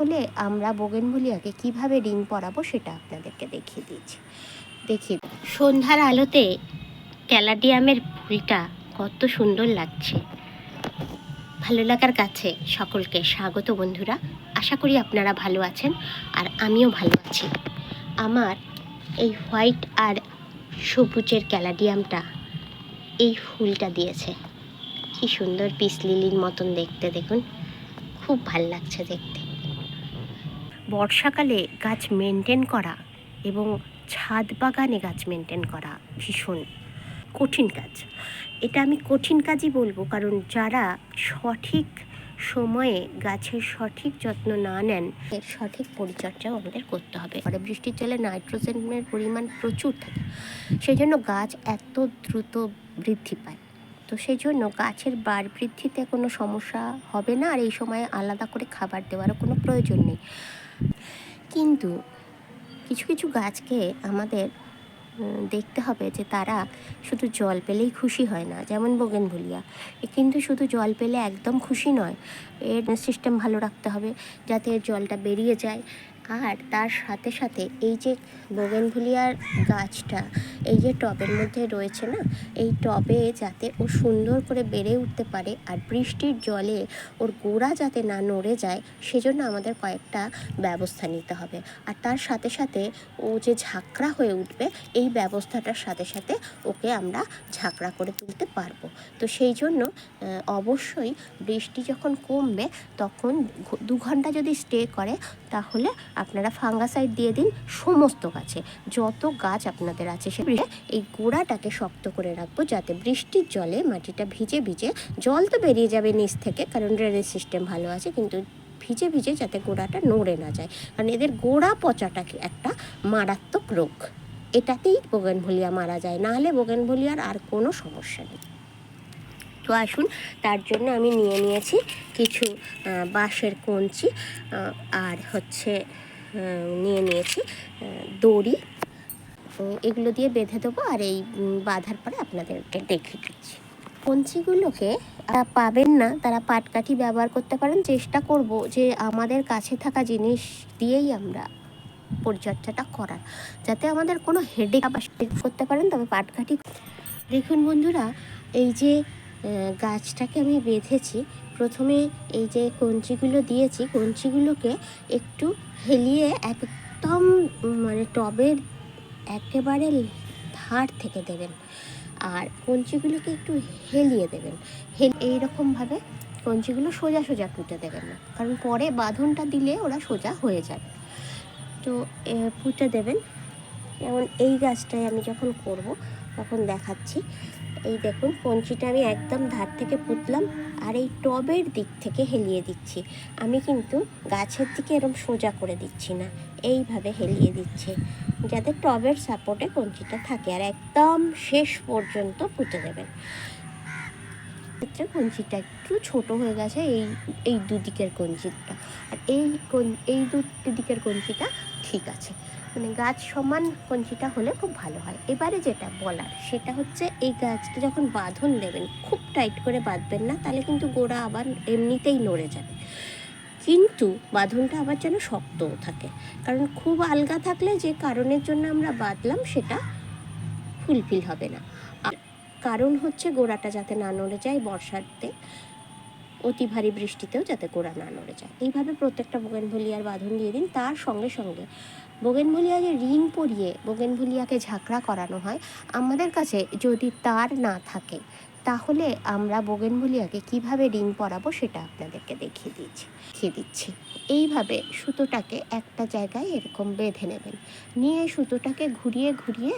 তাহলে আমরা বোগেনভুলিয়াকে কীভাবে রিং পরাবো সেটা আপনাদেরকে দেখিয়ে দিয়েছি। দিই। সন্ধ্যার আলোতে ক্যালাডিয়ামের ফুলটা কত সুন্দর লাগছে। ভালো লাগার কাছে সকলকে স্বাগত বন্ধুরা। আশা করি আপনারা ভালো আছেন আর আমিও ভালো আছি। আমার এই হোয়াইট আর সবুজের ক্যালাডিয়ামটা এই ফুলটা দিয়েছে। কি সুন্দর পিস লিলির মতন দেখতে দেখুন। খুব ভালো লাগছে দেখতে। বর্ষাকালে গাছ মেনটেন করা এবং ছাদ বাগানে গাছ মেনটেন করা ভীষণ কঠিন কাজ। এটা আমি কঠিন কাজই বলব, কারণ যারা সঠিক সময়ে গাছের সঠিক যত্ন না নেন এর সঠিক পরিচর্যাও আমাদের করতে হবে। পরে বৃষ্টির জলে নাইট্রোজেনের পরিমাণ প্রচুর থাকে সেই জন্য গাছ এত দ্রুত বৃদ্ধি পায়। তো সেই জন্য গাছের বার বৃদ্ধিতে কোনো সমস্যা হবে না, আর এই সময়ে আলাদা করে খাবার দেওয়ারও কোনো প্রয়োজন নেই। কিন্তু কিছু কিছু গাছকে আমাদের দেখতে হবে যে তারা শুধু জল পেলেই খুশি হয় না, যেমন বোগেনভুলিয়া। এ কিন্তু শুধু জল পেলে একদম খুশি নয়, এর সিস্টেম ভালো রাখতে হবে যাতে জলটা বেরিয়ে যায়। আর তার সাথে সাথে এই যে বোগেনভুলিয়ার গাছটা, এই যে টবের মধ্যে রয়েছে না, এই টবে যাতে ও সুন্দর করে বেড়ে উঠতে পারে আর বৃষ্টির জলে ওর গোড়া যাতে না নড়ে যায়, সেজন্য আমাদের কয়েকটা ব্যবস্থা নিতে হবে। আর তার সাথে সাথে ও যে ঝাঁকড়া হয়ে উঠবে, এই ব্যবস্থাটার সাথে সাথে ওকে আমরা ঝাঁকড়া করে তুলতে পারব। তো সেই জন্য অবশ্যই বৃষ্টি যখন কমবে, তখন দু ঘণ্টা যদি স্টে করে তাহলে আপনারা ফাঙ্গাসাইড দিয়ে দিন সমস্ত গাছে। যত গাছ আপনাদের আছে সে এই গোড়াটাকে শক্ত করে রাখব যাতে বৃষ্টির জলে মাটিটা ভিজে ভিজে জল তো বেরিয়ে যাবে নিচ থেকে, কারণ ড্রেনেজ সিস্টেম ভালো আছে, কিন্তু ভিজে ভিজে যাতে গোড়াটা নড়ে না যায়। কারণ এদের গোড়া পচাটাকে একটা মারাত্মক রোগ। এটাতেই বোগেনভলিয়া মারা যায় নাহলে বোগেনভলিয়ার আর কোনো সমস্যা নেই। তো আসুন, তার জন্য আমি নিয়ে নিয়েছি কিছু বাঁশের কঞ্চি আর হচ্ছে নিয়ে নিয়েছি দড়ি। এগুলো দিয়ে বেঁধে দেবো আর এই বাঁধার পরে আপনাদেরকে দেখে দিচ্ছি। কঞ্চিগুলোকে পাবেন না, তারা পাটকাঠি ব্যবহার করতে পারেন। চেষ্টা করব যে আমাদের কাছে থাকা জিনিস দিয়েই আমরা পরিচর্যাটা করার। যাতে আমাদের কোনো হেডেক আবার করতে পারেন, তবে পাটকাঠি দেখুন বন্ধুরা, এই যে গাছটাকে আমি বেঁধেছি। প্রথমে এই যে কঞ্চিগুলো দিয়েছি, কঞ্চিগুলোকে একটু হেলিয়ে একদম মানে টবের একেবারে ধার থেকে দেবেন। আর কঞ্চিগুলোকে একটু হেলিয়ে দেবেন। হেল এইরকমভাবে কঞ্চিগুলো সোজা সোজা পুঁতে দেবেন না। কারণ পরে বাঁধনটা দিলে ওরা সোজা হয়ে যাবে। তো পুঁতে দেবেন। যেমন এই গাছটায় আমি যখন করব, তখন দেখাচ্ছি। এই দেখুন, কঞ্চিটা আমি একদম ধার থেকে পুতলাম আর এই টবের দিক থেকে হেলিয়ে দিচ্ছি। আমি কিন্তু গাছের দিকে এরকম সোজা করে দিচ্ছি না, এইভাবে হেলিয়ে দিচ্ছি যাতে টবের সাপোর্টে কঞ্চিটা থাকে আর একদম শেষ পর্যন্ত পুঁতে দেবেন। ক্ষেত্রে কঞ্চিটা একটু ছোট হয়ে গেছে, এই এই দুদিকের কঞ্চিটা। আর এই এই দু দিকের কঞ্চিটা ঠিক আছে। মানে গাছ সমান কঞ্চিটা হলে খুব ভালো হয়। এবারে যেটা বলার, সেটা হচ্ছে এই গাছটা যখন বাঁধন দেবেন, খুব টাইট করে বাঁধবেন না, তাহলে কিন্তু গোড়া আবার এমনিতেই নড়ে যাবে। কিন্তু বাঁধনটা আবার যেন শক্তও থাকে। কারণ খুব আলগা থাকলে যে কারণের জন্য আমরা বাঁধলাম, সেটা ফুলফিল হবে না। কারণ হচ্ছে গোড়াটা যাতে না নড়ে যায় বর্ষাতে, অতি ভারী বৃষ্টিতেও যাতে গোড়া না নড়ে যায়। এইভাবে প্রত্যেকটা বোগেনভলিয়ার বাঁধন দিয়ে দিন, তার সঙ্গে সঙ্গে বোগেনভলিয়া যে রিং পরিয়ে বোগেনভুলিয়াকে ঝাঁকড়া করানো হয়, আমাদের কাছে যদি তার না থাকে, তাহলে আমরা বোগেনভুলিয়াকে কীভাবে রিং পরাবো সেটা আপনাদেরকে দেখিয়ে দিচ্ছি দেখিয়ে দিচ্ছি। এইভাবে সুতোটাকে একটা জায়গায় এরকম বেঁধে নেবেন। নিয়ে সুতোটাকে ঘুরিয়ে ঘুরিয়ে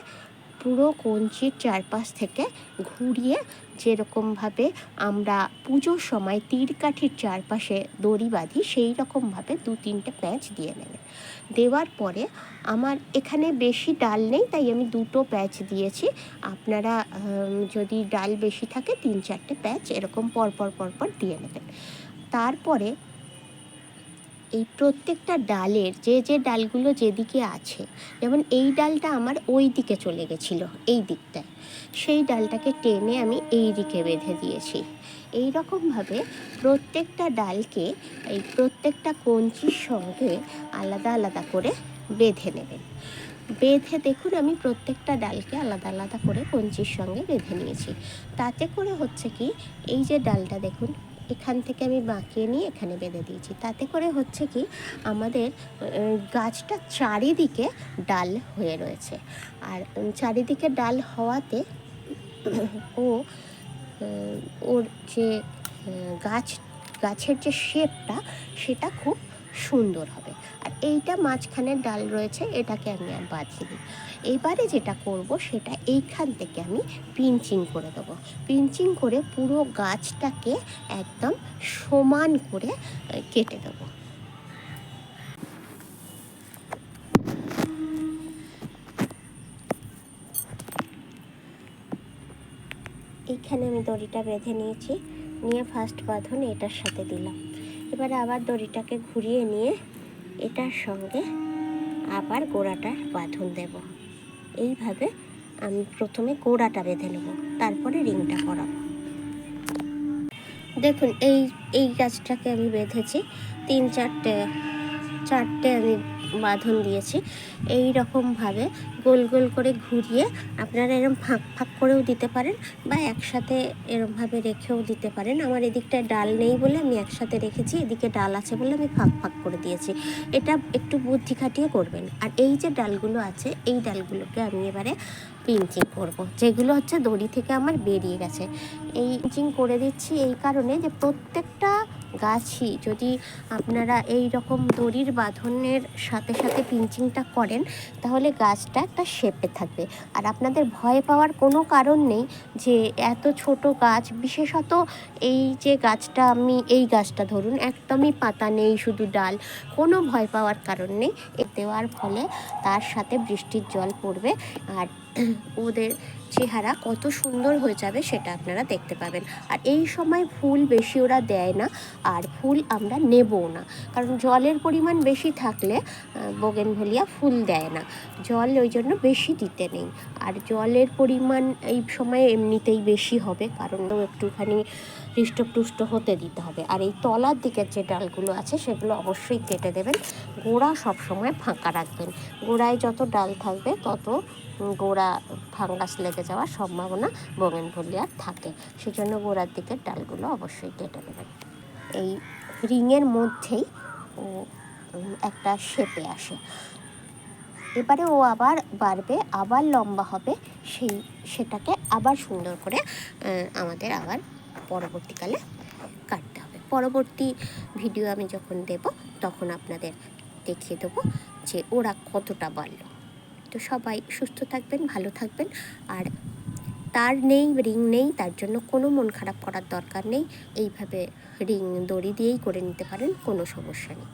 পুরো কঞ্চির চারপাশ থেকে ঘুরিয়ে যেরকমভাবে আমরা পুজোর সময় তীর কাঠির চারপাশে দড়ি বাঁধি সেই রকমভাবে দু তিনটে প্যাঁচ দিয়ে নেবেন দেওয়ার পরে আমার এখানে বেশি ডাল নেই, তাই আমি দুটো প্যাচ দিয়েছি। আপনারা যদি ডাল বেশি থাকে, তিন চারটে প্যাচ এরকম পরপর পরপর দিয়ে নেবেন। তারপরে এই প্রত্যেকটা ডালের যে যে ডালগুলো যেদিকে আছে, যেমন এই ডালটা আমার ওই দিকে চলে গেছিল, এই দিকটায়। সেই ডালটাকে টেনে আমি এই দিকে বেঁধে দিয়েছি। এই রকমভাবে প্রত্যেকটা ডালকে এই প্রত্যেকটা কঞ্চির সঙ্গে আলাদা আলাদা করে বেঁধে নেবেন। বেঁধে দেখুন আমি প্রত্যেকটা ডালকে আলাদা আলাদা করে কঞ্চির সঙ্গে বেঁধে নিয়েছি। তাতে করে হচ্ছে কি, এই যে ডালটা দেখুন এখান থেকে আমি বাঁকিয়ে নিয়ে এখানে বেঁধে দিয়েছি। তাতে করে হচ্ছে কি, আমাদের গাছটা চারিদিকে ডাল হয়ে রয়েছে। আর চারিদিকে ডাল হওয়াতে ও ওর যে গাছ, গাছের যে শেপটা, সেটা খুব সুন্দর হবে। আর এইটা মাঝখানের ডাল রয়েছে, এটাকে আমি আর বাঁধিয়ে দিই এবারে যেটা করব সেটা এইখান থেকে আমি পিঞ্চিং করে দেবো। পিঞ্চিং করে পুরো গাছটাকে একদম সমান করে কেটে দেবো। এইখানে আমি দড়িটা বেঁধে নিয়েছি। নিয়ে ফার্স্ট বাঁধন এটার সাথে দিলাম। এবারে আবার দড়িটাকে ঘুরিয়ে নিয়ে এটার সঙ্গে আবার গোড়াটার বাঁধন দেব। এইভাবে আমি প্রথমে কোড়াটা বেঁধে নেব, তারপরে রিংটা করাবো দেখুন, এই এই গাছটাকে আমি বেঁধেছি। তিন চারটে চারটে আমি বাঁধন দিয়েছি। এই রকমভাবে গোল গোল করে ঘুরিয়ে আপনারা এরম ফাঁক ফাঁক করেও দিতে পারেন বা একসাথে এরমভাবে রেখেও দিতে পারেন। আমার এদিকটায় ডাল নেই বলে আমি একসাথে রেখেছি, এদিকে ডাল আছে বলে আমি ফাঁক ফাঁক করে দিয়েছি। এটা একটু বুদ্ধি খাটিয়ে করবেন। আর এই যে ডালগুলো আছে, এই ডালগুলোকে আমি এবারে পিঞ্চিং করব। যেগুলো হচ্ছে দড়ি থেকে আমার বেরিয়ে গেছে। এই পিঞ্চিং করে দিচ্ছি এই কারণে যে প্রত্যেকটা গাছই যদি আপনারা এই রকম দড়ির বাঁধনের সাথে সাথে পিঞ্চিংটা করেন, তাহলে গাছটা একটা শেপে থাকবে। আর আপনাদের ভয় পাওয়ার কোনো কারণ নেই যে এত ছোট গাছ, বিশেষত এই যে গাছটা আমি, এই গাছটা ধরুন, একদমই পাতা নেই, শুধু ডাল, কোনো ভয় পাওয়ার কারণ নেই। এ দেওয়ার ফলে তার সাথে বৃষ্টির জল পড়বে। আর ওদের চেহারা কত সুন্দর হয়ে যাবে সেটা আপনারা দেখতে পাবেন। আর এই সময় ফুল বেশি ওরা দেয় না, আর ফুল আমরা নেবও না। কারণ জলের পরিমাণ বেশি থাকলে বোগেনভলিয়া ফুল দেয় না। জল ওই জন্য বেশি দিতে নেই। আর জলের পরিমাণ এই সময় এমনিতেই বেশি হবে, কারণ একটুখানি হৃষ্টপুষ্ট হতে দিতে হবে। আর এই তলার দিকের যে ডালগুলো আছে, সেগুলো অবশ্যই কেটে দেবেন। গোড়া সবসময় ফাঁকা রাখবেন। গোড়ায় যত ডাল থাকবে, তত গোড়া ফাঙ্গাস লেগে যাওয়ার সম্ভাবনা বোগেনভলিয়ার থাকে। সেজন্য গোড়ার দিকের ডালগুলো অবশ্যই কেটে দেবেন। এই রিংয়ের মধ্যেই একটা শেপে আসে। এবারে ও আবার বাড়বে, আবার লম্বা হবে, সেই, সেটাকে আবার সুন্দর করে আমাদের আবার পরবর্তীকালে কাটতে হবে। পরবর্তী ভিডিও আমি যখন দেব, তখন আপনাদের দেখিয়ে দেবো যে ওরা কতটা বাড়লো। তো সবাই সুস্থ থাকবেন, ভালো থাকবেন, আর তার নেই রিং নেই, তার জন্য কোনো মন খারাপ করার দরকার নেই। এইভাবে রিং দড়ি দিয়েই করে নিতে পারেন, কোনো সমস্যা নেই।